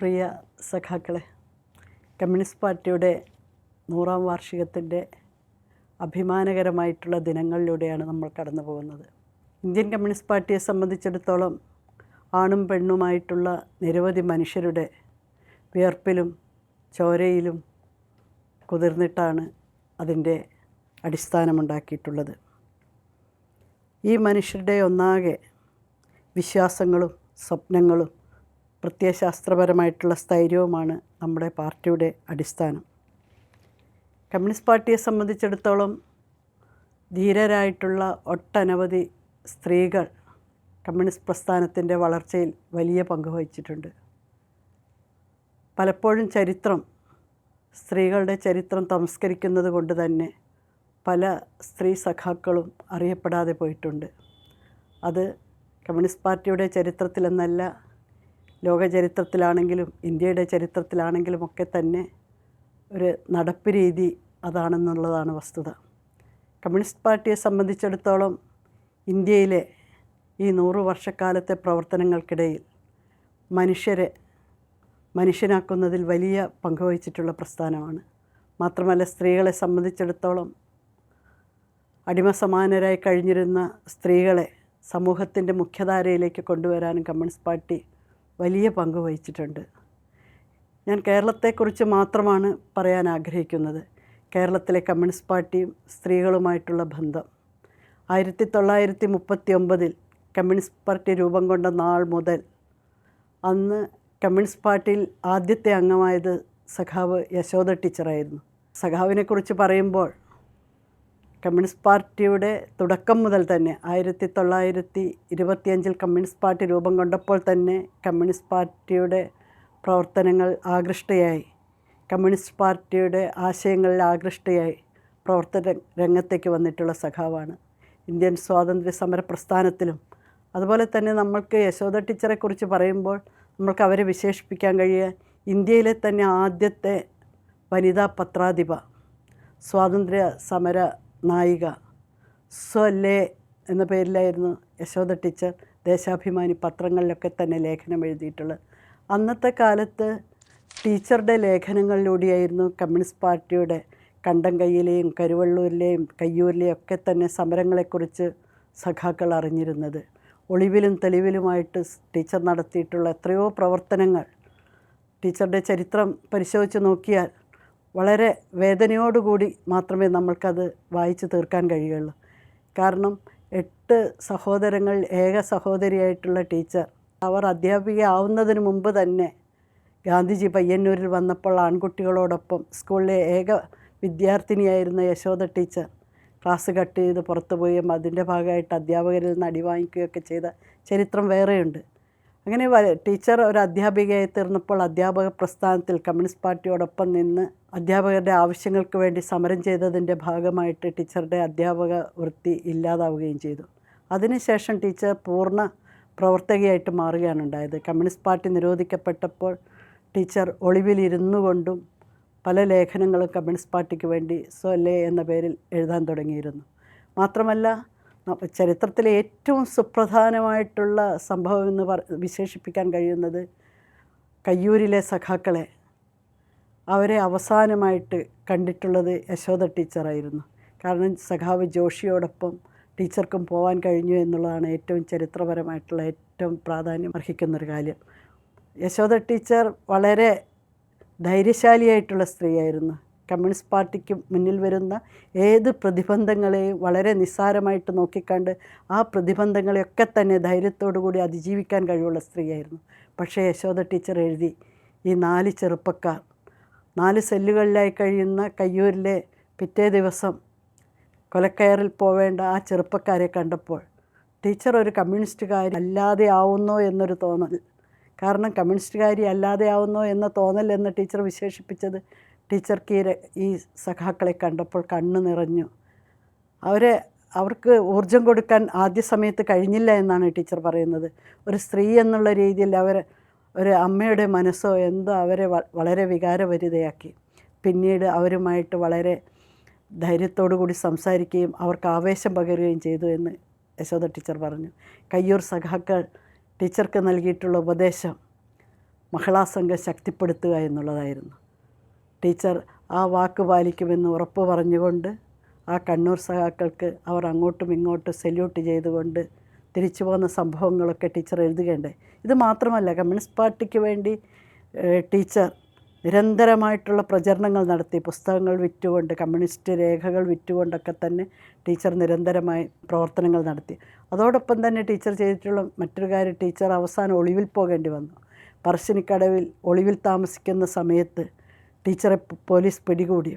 പ്രിയ സഖാക്കളെ കമ്മ്യൂണിസ്റ്റ് പാർട്ടിയുടെ നൂറാം വാർഷികത്തിന്റെ അഭിമാനകരമായിട്ടുള്ള ദിനങ്ങളിലൂടെയാണ് നമ്മൾ കടന്നു പോകുന്നത്. ഇന്ത്യൻ കമ്മ്യൂണിസ്റ്റ് പാർട്ടിയെ സംബന്ധിച്ചിടത്തോളം ആണും പെണ്ണുമായിട്ടുള്ള നിരവധി മനുഷ്യരുടെ വിയർപ്പിലും ചോരയിലും കുതിർന്നിട്ടാണ് അതിന്റെ അടിസ്ഥാനമുണ്ടാക്കിയിട്ടുള്ളത്. ഈ മനുഷ്യരുടെ ഒന്നാകെ വിശ്വാസങ്ങളും സ്വപ്നങ്ങളും പ്രത്യയശാസ്ത്രപരമായിട്ടുള്ള സ്ഥൈര്യവുമാണ് നമ്മുടെ പാർട്ടിയുടെ അടിസ്ഥാനം. കമ്മ്യൂണിസ്റ്റ് പാർട്ടിയെ സംബന്ധിച്ചിടത്തോളം ധീരരായിട്ടുള്ള ഒട്ടനവധി സ്ത്രീകൾ കമ്മ്യൂണിസ്റ്റ് പ്രസ്ഥാനത്തിന്റെ വളർച്ചയിൽ വലിയ പങ്ക് വഹിച്ചിട്ടുണ്ട്. പലപ്പോഴും ചരിത്രം സ്ത്രീകളുടെ ചരിത്രം തമസ്കരിക്കുന്നത് കൊണ്ട് തന്നെ പല സ്ത്രീ സഖാക്കളും അറിയപ്പെടാതെ പോയിട്ടുണ്ട്. അത് കമ്മ്യൂണിസ്റ്റ് പാർട്ടിയുടെ ചരിത്രത്തിലെന്നല്ല ലോക ചരിത്രത്തിലാണെങ്കിലും ഇന്ത്യയുടെ ചരിത്രത്തിലാണെങ്കിലും ഒക്കെ തന്നെ ഒരു നടപ്പ് രീതി അതാണെന്നുള്ളതാണ് വസ്തുത. കമ്മ്യൂണിസ്റ്റ് പാർട്ടിയെ സംബന്ധിച്ചിടത്തോളം ഇന്ത്യയിലെ ഈ നൂറ് വർഷക്കാലത്തെ പ്രവർത്തനങ്ങൾക്കിടയിൽ മനുഷ്യരെ മനുഷ്യനാക്കുന്നതിൽ വലിയ പങ്കുവഹിച്ചിട്ടുള്ള പ്രസ്ഥാനമാണ്. മാത്രമല്ല സ്ത്രീകളെ സംബന്ധിച്ചിടത്തോളം അടിമസമാനരായി കഴിഞ്ഞിരുന്ന സ്ത്രീകളെ സമൂഹത്തിന്റെ മുഖ്യധാരയിലേക്ക് കൊണ്ടുവരാനും കമ്മ്യൂണിസ്റ്റ് പാർട്ടി വലിയ പങ്ക് വഹിച്ചിട്ടുണ്ട്. ഞാൻ കേരളത്തെക്കുറിച്ച് മാത്രമാണ് പറയാൻ ആഗ്രഹിക്കുന്നത്. കേരളത്തിലെ കമ്മ്യൂണിസ്റ്റ് പാർട്ടിയും സ്ത്രീകളുമായിട്ടുള്ള ബന്ധം. ആയിരത്തി തൊള്ളായിരത്തി മുപ്പത്തി ഒമ്പതിൽ കമ്മ്യൂണിസ്റ്റ് പാർട്ടി രൂപം കൊണ്ട നാൾ മുതൽ അന്ന് കമ്മ്യൂണിസ്റ്റ് പാർട്ടിയിൽ ആദ്യത്തെ അംഗമായത് സഖാവ് യശോദ ടീച്ചറായിരുന്നു. സഖാവിനെക്കുറിച്ച് പറയുമ്പോൾ കമ്മ്യൂണിസ്റ്റ് പാർട്ടിയുടെ തുടക്കം മുതൽ തന്നെ ആയിരത്തി തൊള്ളായിരത്തി ഇരുപത്തിയഞ്ചിൽ കമ്മ്യൂണിസ്റ്റ് പാർട്ടി രൂപം കൊണ്ടപ്പോൾ തന്നെ കമ്മ്യൂണിസ്റ്റ് പാർട്ടിയുടെ പ്രവർത്തനങ്ങൾ ആകൃഷ്ടയായി. കമ്മ്യൂണിസ്റ്റ് പാർട്ടിയുടെ ആശയങ്ങളിൽ ആകൃഷ്ടയായി പ്രവർത്തന രംഗത്തേക്ക് വന്നിട്ടുള്ള സഖാവാണ്. ഇന്ത്യൻ സ്വാതന്ത്ര്യ സമര പ്രസ്ഥാനത്തിലും. അതുപോലെ തന്നെ നമ്മൾക്ക് യശോദ ടീച്ചറെക്കുറിച്ച് പറയുമ്പോൾ നമ്മൾക്ക് അവരെ വിശേഷിപ്പിക്കാൻ കഴിയുക. ഇന്ത്യയിലെ തന്നെ ആദ്യത്തെ വനിതാ പത്രാധിപ. സ്വാതന്ത്ര്യ സമര നായിക സ്വലേ എന്ന പേരിലായിരുന്നു യശോദ ടീച്ചർ ദേശാഭിമാനി പത്രങ്ങളിലൊക്കെ തന്നെ ലേഖനം എഴുതിയിട്ടുള്ളത്. അന്നത്തെ കാലത്ത് ടീച്ചറുടെ ലേഖനങ്ങളിലൂടെയായിരുന്നു കമ്മ്യൂണിസ്റ്റ് പാർട്ടിയുടെ കണ്ടംകൈയിലെയും കരുവള്ളൂരിലെയും കയ്യൂരിലെയും ഒക്കെ തന്നെ സമരങ്ങളെക്കുറിച്ച് സഖാക്കൾ അറിഞ്ഞിരുന്നത്. ഒളിവിലും തെളിവിലുമായിട്ട് ടീച്ചർ നടത്തിയിട്ടുള്ള എത്രയോ പ്രവർത്തനങ്ങൾ ടീച്ചറുടെ ചരിത്രം പരിശോധിച്ച് നോക്കിയാൽ വളരെ വേദനയോടുകൂടി മാത്രമേ നമ്മൾക്കത് വായിച്ചു തീർക്കാൻ കഴിയുള്ളൂ കാരണം എട്ട് സഹോദരങ്ങൾ ഏക സഹോദരിയായിട്ടുള്ള ടീച്ചർ അവർ അധ്യാപിക ആവുന്നതിന് മുമ്പ് തന്നെ ഗാന്ധിജി പയ്യന്നൂരിൽ വന്നപ്പോൾ ആൺകുട്ടികളോടൊപ്പം സ്കൂളിലെ ഏക വിദ്യാർത്ഥിനിയായിരുന്ന യശോദ ടീച്ചർ ക്ലാസ് കട്ട് ചെയ്ത് പുറത്തു പോയും അതിന്റെ ഭാഗമായിട്ട് അധ്യാപകരിൽ നിന്ന് അടി വാങ്ങിക്കുകയൊക്കെ ചെയ്ത ചരിത്രം വേറെയുണ്ട്. അങ്ങനെ ടീച്ചർ ഒരു അധ്യാപികയായി തീർന്നപ്പോൾ അധ്യാപക പ്രസ്ഥാനത്തിൽ കമ്മ്യൂണിസ്റ്റ് പാർട്ടിയോടൊപ്പം നിന്ന് അധ്യാപകരുടെ ആവശ്യങ്ങൾക്ക് വേണ്ടി സമരം ചെയ്തതിന്റെ ഭാഗമായിട്ട് ടീച്ചറുടെ അധ്യാപക വൃത്തി ഇല്ലാതാവുകയും ചെയ്തു. അതിനുശേഷം ടീച്ചർ പൂർണ പ്രവർത്തകയായിട്ട് മാറുകയാണ് ഉണ്ടായത്. കമ്മ്യൂണിസ്റ്റ് പാർട്ടി നിരോധിക്കപ്പെട്ടപ്പോൾ ടീച്ചർ ഒളിവിലിരുന്നു കൊണ്ടും പല ലേഖനങ്ങളും കമ്മ്യൂണിസ്റ്റ് പാർട്ടിക്ക് വേണ്ടി സ്വല്ലേ എന്ന പേരിൽ എഴുതാൻ തുടങ്ങിയിരുന്നു. മാത്രമല്ല ചരിത്രത്തിലെ ഏറ്റവും സുപ്രധാനമായിട്ടുള്ള സംഭവം എന്ന് വിശേഷിപ്പിക്കാൻ കഴിയുന്നത് കയ്യൂരിലെ സഖാക്കളെ അവരെ അവസാനമായിട്ട് കണ്ടിട്ടുള്ളത് യശോദ ടീച്ചറായിരുന്നു. കാരണം സഖാവ് ജോഷിയോടൊപ്പം ടീച്ചർക്കും പോകാൻ കഴിഞ്ഞു എന്നുള്ളതാണ് ഏറ്റവും ചരിത്രപരമായിട്ടുള്ള ഏറ്റവും പ്രാധാന്യം അർഹിക്കുന്നൊരു കാര്യം. യശോദ ടീച്ചർ വളരെ ധൈര്യശാലിയായിട്ടുള്ള സ്ത്രീയായിരുന്നു. കമ്മ്യൂണിസ്റ്റ് പാർട്ടിക്ക് മുന്നിൽ വരുന്ന ഏത് പ്രതിബന്ധങ്ങളെയും വളരെ നിസ്സാരമായിട്ട് നോക്കിക്കണ്ട് ആ പ്രതിബന്ധങ്ങളെയൊക്കെ തന്നെ ധൈര്യത്തോടു കൂടി അതിജീവിക്കാൻ കഴിവുള്ള സ്ത്രീയായിരുന്നു. പക്ഷേ യശോദ ടീച്ചർ എഴുതി ഈ നാല് ചെറുപ്പക്കാർ നാല് സെല്ലുകളിലായി കഴിയുന്ന കയ്യൂരിലെ പിറ്റേ ദിവസം കൊലക്കയറിൽ പോവേണ്ട ആ ചെറുപ്പക്കാരെ കണ്ടപ്പോൾ ടീച്ചർ ഒരു കമ്മ്യൂണിസ്റ്റുകാരി അല്ലാതെ ആവുന്നോ എന്നൊരു തോന്നൽ. കാരണം കമ്മ്യൂണിസ്റ്റുകാരി അല്ലാതെ ആവുന്നോ എന്ന തോന്നൽ എന്ന് ടീച്ചർ വിശേഷിപ്പിച്ചത് ടീച്ചർക്ക് ഈ ഈ സഖാക്കളെ കണ്ടപ്പോൾ കണ്ണ് നിറഞ്ഞു. അവരെ അവർക്ക് ഊർജം കൊടുക്കാൻ ആദ്യ സമയത്ത് കഴിഞ്ഞില്ല എന്നാണ് ടീച്ചർ പറയുന്നത്. ഒരു സ്ത്രീ എന്നുള്ള രീതിയിൽ അവർ ഒരു അമ്മയുടെ മനസ്സോ എന്തോ അവരെ വളരെ വികാരഭരിതയാക്കി. പിന്നീട് അവരുമായിട്ട് വളരെ ധൈര്യത്തോടു കൂടി സംസാരിക്കുകയും അവർക്ക് ആവേശം പകരുകയും ചെയ്തു എന്ന് യശോദ ടീച്ചർ പറഞ്ഞു. കയ്യൂർ സഖാക്കൾ ടീച്ചർക്ക് നൽകിയിട്ടുള്ള ഉപദേശം മഹിളാ സംഘം ശക്തിപ്പെടുത്തുക എന്നുള്ളതായിരുന്നു. ടീച്ചർ ആ വാക്ക് പാലിക്കുമെന്ന് ഉറപ്പ് പറഞ്ഞുകൊണ്ട് ആ കണ്ണൂർ സഹാക്കൾക്ക് അവർ അങ്ങോട്ടും ഇങ്ങോട്ടും സല്യൂട്ട് ചെയ്തുകൊണ്ട് തിരിച്ചു പോകുന്ന സംഭവങ്ങളൊക്കെ ടീച്ചർ എഴുതുകയുണ്ടായി. ഇത് മാത്രമല്ല കമ്മ്യൂണിസ്റ്റ് പാർട്ടിക്ക് വേണ്ടി ടീച്ചർ നിരന്തരമായിട്ടുള്ള പ്രചരണങ്ങൾ നടത്തി പുസ്തകങ്ങൾ വിറ്റുകൊണ്ട് കമ്മ്യൂണിസ്റ്റ് രേഖകൾ വിറ്റുകൊണ്ടൊക്കെ തന്നെ ടീച്ചർ നിരന്തരമായി പ്രവർത്തനങ്ങൾ നടത്തി. അതോടൊപ്പം തന്നെ ടീച്ചർ ചെയ്തിട്ടുള്ള മറ്റൊരു കാര്യം ടീച്ചർ അവസാനം ഒളിവിൽ പോകേണ്ടി വന്നു. പറശ്ശിനിക്കടവിൽ ഒളിവിൽ താമസിക്കുന്ന സമയത്ത് ടീച്ചറെ പോലീസ് പിടികൂടി.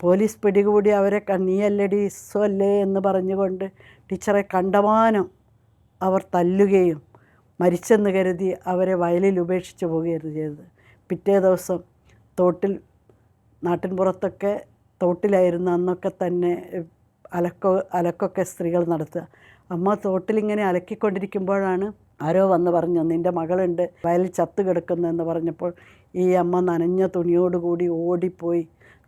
പോലീസ് പിടികൂടി അവരെ നീയല്ലടി സ്വല്ലേ എന്ന് പറഞ്ഞുകൊണ്ട് ടീച്ചറെ കണ്ടമാനം അവർ തല്ലുകയും മരിച്ചെന്ന് കരുതി അവരെ വയലിൽ ഉപേക്ഷിച്ച് പോവുകയായിരുന്നു ചെയ്തത്. പിറ്റേ ദിവസം തോട്ടിൽ നാട്ടിൻ പുറത്തൊക്കെ തോട്ടിലായിരുന്നു അന്നൊക്കെ തന്നെ അലക്കോ അലക്കൊക്കെ സ്ത്രീകൾ നടത്തുക. അമ്മ തോട്ടിലിങ്ങനെ അലക്കിക്കൊണ്ടിരിക്കുമ്പോഴാണ് ആരോ വന്ന് പറഞ്ഞു നിന്റെ മകളുണ്ട് വയലിൽ ചത്തു കിടക്കുന്നു എന്ന് പറഞ്ഞപ്പോൾ ഈ അമ്മ നനഞ്ഞ തുണിയോടുകൂടി ഓടിപ്പോയി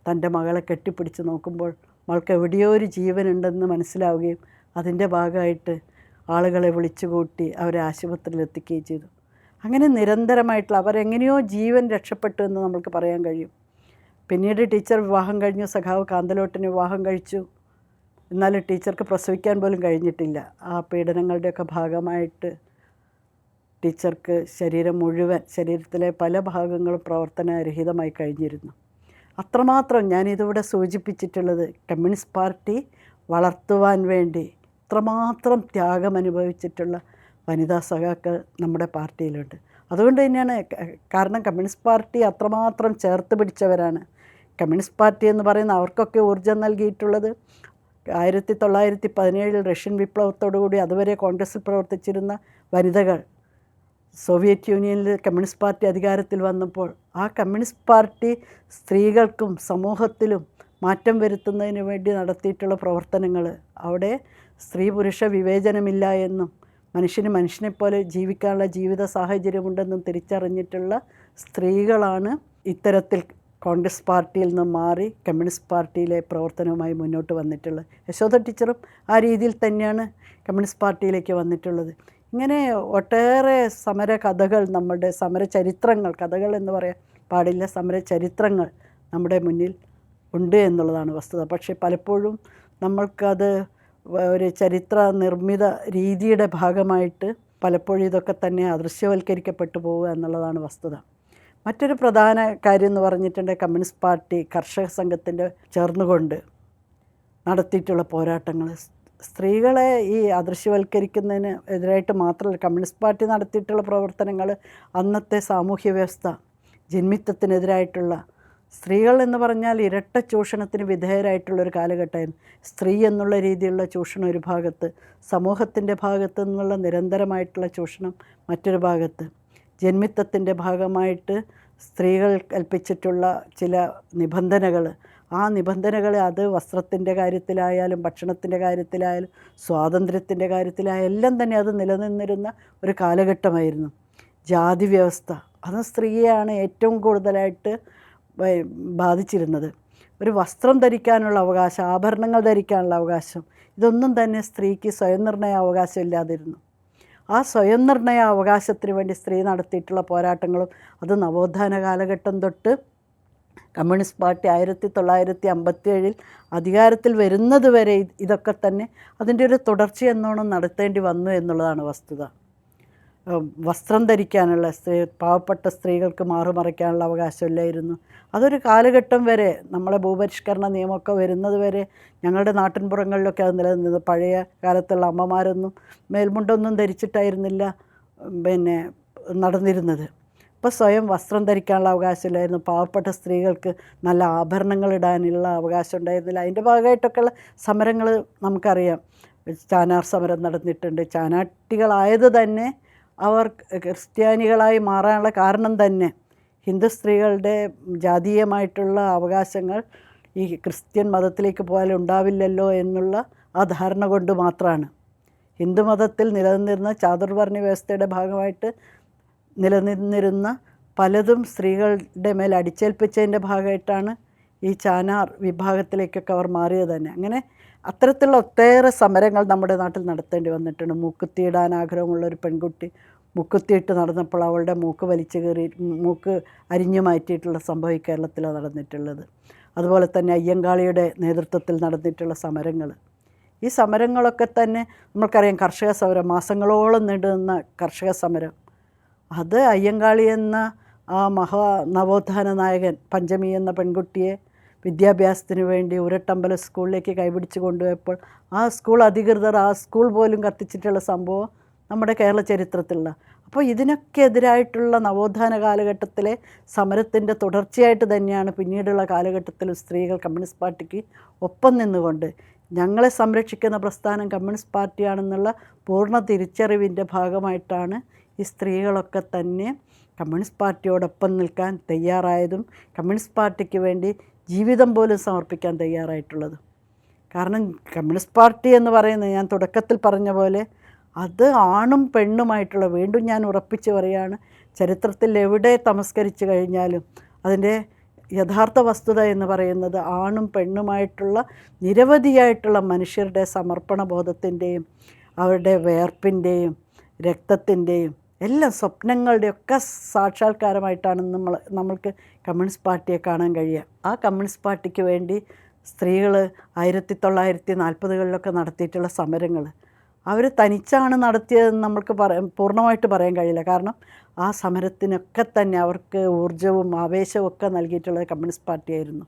തന്റെ മകളെ കെട്ടിപ്പിടിച്ച് നോക്കുമ്പോൾ മൾക്ക് എവിടെയോ ഒരു ജീവനുണ്ടെന്ന് മനസ്സിലാവുകയും അതിന്റെ ഭാഗമായിട്ട് ആളുകളെ വിളിച്ചുകൂട്ടി അവരെ ആശുപത്രിയിൽ എത്തിക്കുകയും ചെയ്തു. അങ്ങനെ നിരന്തരമായിട്ടുള്ള അവരെങ്ങനെയോ ജീവൻ രക്ഷപ്പെട്ടു എന്ന് നമുക്ക് പറയാൻ കഴിയും. പിന്നീട് ടീച്ചർ വിവാഹം കഴിഞ്ഞു സഖാവ് കാന്തലോട്ടിന് വിവാഹം കഴിച്ചു. എന്നാലും ടീച്ചർക്ക് പ്രസവിക്കാൻ പോലും കഴിഞ്ഞിട്ടില്ല. ആ പീഡനങ്ങളുടെയൊക്കെ ഭാഗമായിട്ട് ടീച്ചർക്ക് ശരീരം മുഴുവൻ ശരീരത്തിലെ പല ഭാഗങ്ങളും പ്രവർത്തനരഹിതമായി കഴിഞ്ഞിരുന്നു. അത്രമാത്രം ഞാനിതിവിടെ സൂചിപ്പിച്ചിട്ടുള്ളത് കമ്മ്യൂണിസ്റ്റ് പാർട്ടി വളർത്തുവാൻ വേണ്ടി ഇത്രമാത്രം ത്യാഗം അനുഭവിച്ചിട്ടുള്ള വനിതാ സഖാക്കൾ നമ്മുടെ പാർട്ടിയിലുണ്ട്. അതുകൊണ്ട് തന്നെയാണ് കാരണം കമ്മ്യൂണിസ്റ്റ് പാർട്ടി അത്രമാത്രം ചേർത്ത് പിടിച്ചവരാണ്. കമ്മ്യൂണിസ്റ്റ് പാർട്ടി എന്ന് പറയുന്ന അവർക്കൊക്കെ ഊർജം നൽകിയിട്ടുള്ളത് ആയിരത്തി തൊള്ളായിരത്തി പതിനേഴിൽ റഷ്യൻ വിപ്ലവത്തോടുകൂടി അതുവരെ കോൺഗ്രസ്സിൽ പ്രവർത്തിച്ചിരുന്ന വനിതകൾ സോവിയറ്റ് യൂണിയനിൽ കമ്മ്യൂണിസ്റ്റ് പാർട്ടി അധികാരത്തിൽ വന്നപ്പോൾ ആ കമ്മ്യൂണിസ്റ്റ് പാർട്ടി സ്ത്രീകൾക്കും സമൂഹത്തിലും മാറ്റം വരുത്തുന്നതിന് വേണ്ടി നടത്തിയിട്ടുള്ള പ്രവർത്തനങ്ങൾ അവിടെ സ്ത്രീ പുരുഷ വിവേചനമില്ല എന്നും മനുഷ്യന് മനുഷ്യനെപ്പോലെ ജീവിക്കാനുള്ള ജീവിത സാഹചര്യമുണ്ടെന്നും തിരിച്ചറിഞ്ഞിട്ടുള്ള സ്ത്രീകളാണ് ഇത്തരത്തിൽ കോൺഗ്രസ് പാർട്ടിയിൽ നിന്ന് മാറി കമ്മ്യൂണിസ്റ്റ് പാർട്ടിയിലെ പ്രവർത്തനവുമായി മുന്നോട്ട് വന്നിട്ടുള്ളത്. യശോദ ടീച്ചറും ആ രീതിയിൽ തന്നെയാണ് കമ്മ്യൂണിസ്റ്റ് പാർട്ടിയിലേക്ക് വന്നിട്ടുള്ളത്. ഇങ്ങനെ ഒട്ടേറെ സമര കഥകൾ നമ്മുടെ സമര ചരിത്രങ്ങൾ കഥകൾ എന്ന് പറയാൻ പാടില്ല സമര ചരിത്രങ്ങൾ നമ്മുടെ മുന്നിൽ ഉണ്ട് എന്നുള്ളതാണ് വസ്തുത. പക്ഷേ പലപ്പോഴും നമ്മൾക്കത് ഒരു ചരിത്ര നിർമ്മിത രീതിയുടെ ഭാഗമായിട്ട് പലപ്പോഴും ഇതൊക്കെ തന്നെ അദൃശ്യവൽക്കരിക്കപ്പെട്ടു പോവുക എന്നുള്ളതാണ് വസ്തുത. മറ്റൊരു പ്രധാന കാര്യം എന്ന് പറഞ്ഞിട്ടുണ്ടെങ്കിൽ കമ്മ്യൂണിസ്റ്റ് പാർട്ടി കർഷക സംഘത്തിന്റെ ചേർന്നുകൊണ്ട് നടത്തിയിട്ടുള്ള പോരാട്ടങ്ങൾ. സ്ത്രീകളെ ഈ അദൃശ്യവൽക്കരിക്കുന്നതിന് എതിരായിട്ട് മാത്രമല്ല കമ്മ്യൂണിസ്റ്റ് പാർട്ടി നടത്തിയിട്ടുള്ള പ്രവർത്തനങ്ങൾ അന്നത്തെ സാമൂഹ്യ വ്യവസ്ഥ ജന്മിത്വത്തിനെതിരായിട്ടുള്ള സ്ത്രീകൾ എന്ന് പറഞ്ഞാൽ ഇരട്ട ചൂഷണത്തിന് വിധേയരായിട്ടുള്ളൊരു കാലഘട്ടമായിരുന്നു. സ്ത്രീ എന്നുള്ള രീതിയിലുള്ള ചൂഷണം ഒരു ഭാഗത്ത് സമൂഹത്തിന്റെ ഭാഗത്തു നിന്നുള്ള നിരന്തരമായിട്ടുള്ള ചൂഷണം മറ്റൊരു ഭാഗത്ത്. ജന്മിത്തത്തിന്റെ ഭാഗമായിട്ട് സ്ത്രീകൾ കൽപ്പിച്ചിട്ടുള്ള ചില നിബന്ധനകൾ. ആ നിബന്ധനകളെ അത് വസ്ത്രത്തിന്റെ കാര്യത്തിലായാലും ഭക്ഷണത്തിന്റെ കാര്യത്തിലായാലും സ്വാതന്ത്ര്യത്തിന്റെ കാര്യത്തിലായാലും എല്ലാം തന്നെ അത് നിലനിന്നിരുന്ന ഒരു കാലഘട്ടമായിരുന്നു. ജാതി വ്യവസ്ഥ അത് സ്ത്രീയാണ് ഏറ്റവും കൂടുതലായിട്ട് ബാധിച്ചിരുന്നത്. ഒരു വസ്ത്രം ധരിക്കാനുള്ള അവകാശം ആഭരണങ്ങൾ ധരിക്കാനുള്ള അവകാശം ഇതൊന്നും തന്നെ സ്ത്രീക്ക് സ്വയം നിർണയ അവകാശം ഇല്ലാതിരുന്നു. ആ സ്വയം നിർണയ അവകാശത്തിന് വേണ്ടി സ്ത്രീ നടത്തിയിട്ടുള്ള പോരാട്ടങ്ങളും അത് നവോത്ഥാന കാലഘട്ടം തൊട്ട് കമ്മ്യൂണിസ്റ്റ് പാർട്ടി ആയിരത്തി തൊള്ളായിരത്തി അമ്പത്തി ഏഴിൽ അധികാരത്തിൽ വരുന്നത് വരെ ഇതൊക്കെ തന്നെ അതിന്റെ ഒരു തുടർച്ച എന്നോണം നടത്തേണ്ടി വന്നു എന്നുള്ളതാണ് വസ്തുത. വസ്ത്രം ധരിക്കാനുള്ള സ്ത്രീ പാവപ്പെട്ട സ്ത്രീകൾക്ക് മാറുമറയ്ക്കാനുള്ള അവകാശമില്ലായിരുന്നു. അതൊരു കാലഘട്ടം വരെ നമ്മളെ ഭൂപരിഷ്കരണ നിയമമൊക്കെ വരുന്നത് വരെ ഞങ്ങളുടെ നാട്ടിൻപുറങ്ങളിലൊക്കെ അത് നിലനിന്നത് പഴയ കാലത്തുള്ള അമ്മമാരൊന്നും മേൽമുണ്ടൊന്നും ധരിച്ചിട്ടായിരുന്നില്ല പിന്നെ നടന്നിരുന്നത്. ഇപ്പോൾ സ്വയം വസ്ത്രം ധരിക്കാനുള്ള അവകാശമില്ലായിരുന്നു. പാവപ്പെട്ട സ്ത്രീകൾക്ക് നല്ല ആഭരണങ്ങൾ ഇടാനുള്ള അവകാശം ഉണ്ടായിരുന്നില്ല. അതിന്റെ ഭാഗമായിട്ടൊക്കെയുള്ള സമരങ്ങൾ നമുക്കറിയാം. ചാനാർ സമരം നടന്നിട്ടുണ്ട്. ചാനാട്ടികളായത് തന്നെ അവർ ക്രിസ്ത്യാനികളായി മാറാനുള്ള കാരണം തന്നെ ഹിന്ദു സ്ത്രീകളുടെ ജാതീയമായിട്ടുള്ള അവകാശങ്ങൾ ഈ ക്രിസ്ത്യൻ മതത്തിലേക്ക് പോയാൽ ഉണ്ടാവില്ലല്ലോ എന്നുള്ള ആ ധാരണ കൊണ്ട് മാത്രമാണ്. ഹിന്ദുമതത്തിൽ നിലനിന്നിരുന്ന ചാതുർവർണ വ്യവസ്ഥയുടെ ഭാഗമായിട്ട് നിലനിന്നിരുന്ന പലതും സ്ത്രീകളുടെ മേൽ അടിച്ചേൽപ്പിച്ചതിന്റെ ഭാഗമായിട്ടാണ് ഈ ചാനാർ വിഭാഗത്തിലേക്കൊക്കെ അവർ മാറിയത് തന്നെ. അങ്ങനെ അത്തരത്തിലുള്ള ഒട്ടേറെ സമരങ്ങൾ നമ്മുടെ നാട്ടിൽ നടത്തേണ്ടി വന്നിട്ടുണ്ട്. മൂക്കുത്തിയിടാൻ ആഗ്രഹമുള്ള ഒരു പെൺകുട്ടി മുക്കുത്തിയിട്ട് നടന്നപ്പോൾ അവളുടെ മൂക്ക് വലിച്ചു കയറി മൂക്ക് അരിഞ്ഞു മാറ്റിയിട്ടുള്ള സംഭവം കേരളത്തിലാണ് നടന്നിട്ടുള്ളത്. അതുപോലെ തന്നെ അയ്യങ്കാളിയുടെ നേതൃത്വത്തിൽ നടന്നിട്ടുള്ള സമരങ്ങൾ. ഈ സമരങ്ങളൊക്കെ തന്നെ നമ്മൾക്കറിയാം കർഷക സമരം മാസങ്ങളോളം നീണ്ടുനിന്ന കർഷക സമരം. അത് അയ്യങ്കാളി എന്ന ആ മഹാ നവോത്ഥാന നായകൻ പഞ്ചമി എന്ന പെൺകുട്ടിയെ വിദ്യാഭ്യാസത്തിന് വേണ്ടി ഉരട്ടമ്പല സ്കൂളിലേക്ക് കൈപിടിച്ച് കൊണ്ടുപോയപ്പോൾ ആ സ്കൂൾ അധികൃതർ ആ സ്കൂൾ പോലും കത്തിച്ചിട്ടുള്ള സംഭവം നമ്മുടെ കേരള ചരിത്രത്തിലുള്ള. അപ്പോൾ ഇതിനൊക്കെ എതിരായിട്ടുള്ള നവോത്ഥാന കാലഘട്ടത്തിലെ സമരത്തിന്റെ തുടർച്ചയായിട്ട് തന്നെയാണ് പിന്നീടുള്ള കാലഘട്ടത്തിൽ സ്ത്രീകൾ കമ്മ്യൂണിസ്റ്റ് പാർട്ടിക്ക് ഒപ്പം നിന്നുകൊണ്ട്. ഞങ്ങളെ സംരക്ഷിക്കുന്ന പ്രസ്ഥാനം കമ്മ്യൂണിസ്റ്റ് പാർട്ടിയാണെന്നുള്ള പൂർണ തിരിച്ചറിവിന്റെ ഭാഗമായിട്ടാണ് ഈ സ്ത്രീകളൊക്കെ തന്നെ കമ്മ്യൂണിസ്റ്റ് പാർട്ടിയോടൊപ്പം നിൽക്കാൻ തയ്യാറായതും കമ്മ്യൂണിസ്റ്റ് പാർട്ടിക്ക് വേണ്ടി ജീവിതം പോലും സമർപ്പിക്കാൻ തയ്യാറായിട്ടുള്ളത്. കാരണം കമ്മ്യൂണിസ്റ്റ് പാർട്ടി എന്ന് പറയുന്നത് ഞാൻ തുടക്കത്തിൽ പറഞ്ഞ പോലെ അത് ആണും പെണ്ണുമായിട്ടുള്ള വീണ്ടും ഞാൻ ഉറപ്പിച്ച് പറയാണ് ചരിത്രത്തിൽ എവിടെ തമസ്കരിച്ചു കഴിഞ്ഞാലും അതിന്റെ യഥാർത്ഥ വസ്തുത എന്ന് പറയുന്നത് ആണും പെണ്ണുമായിട്ടുള്ള നിരവധിയായിട്ടുള്ള മനുഷ്യരുടെ സമർപ്പണ ബോധത്തിന്റെയും അവരുടെ വേർപ്പിന്റെയും രക്തത്തിന്റെയും എല്ലാം സ്വപ്നങ്ങളുടെയൊക്കെ സാക്ഷാത്കാരമായിട്ടാണ് നമ്മൾ നമ്മൾക്ക് കമ്മ്യൂണിസ്റ്റ് പാർട്ടിയെ കാണാൻ കഴിയുക. ആ കമ്മ്യൂണിസ്റ്റ് പാർട്ടിക്ക് വേണ്ടി സ്ത്രീകൾ ആയിരത്തി തൊള്ളായിരത്തി നാൽപ്പതുകളിലൊക്കെ നടത്തിയിട്ടുള്ള സമരങ്ങൾ അവർ തനിച്ചാണ് നടത്തിയതെന്ന് നമ്മൾക്ക് പറയാൻ പൂർണമായിട്ട് പറയാൻ കഴിയില്ല. കാരണം ആ സമരത്തിനൊക്കെ തന്നെ അവർക്ക് ഊർജവും ആവേശവും ഒക്കെ നൽകിയിട്ടുള്ളത് കമ്മ്യൂണിസ്റ്റ് പാർട്ടിയായിരുന്നു.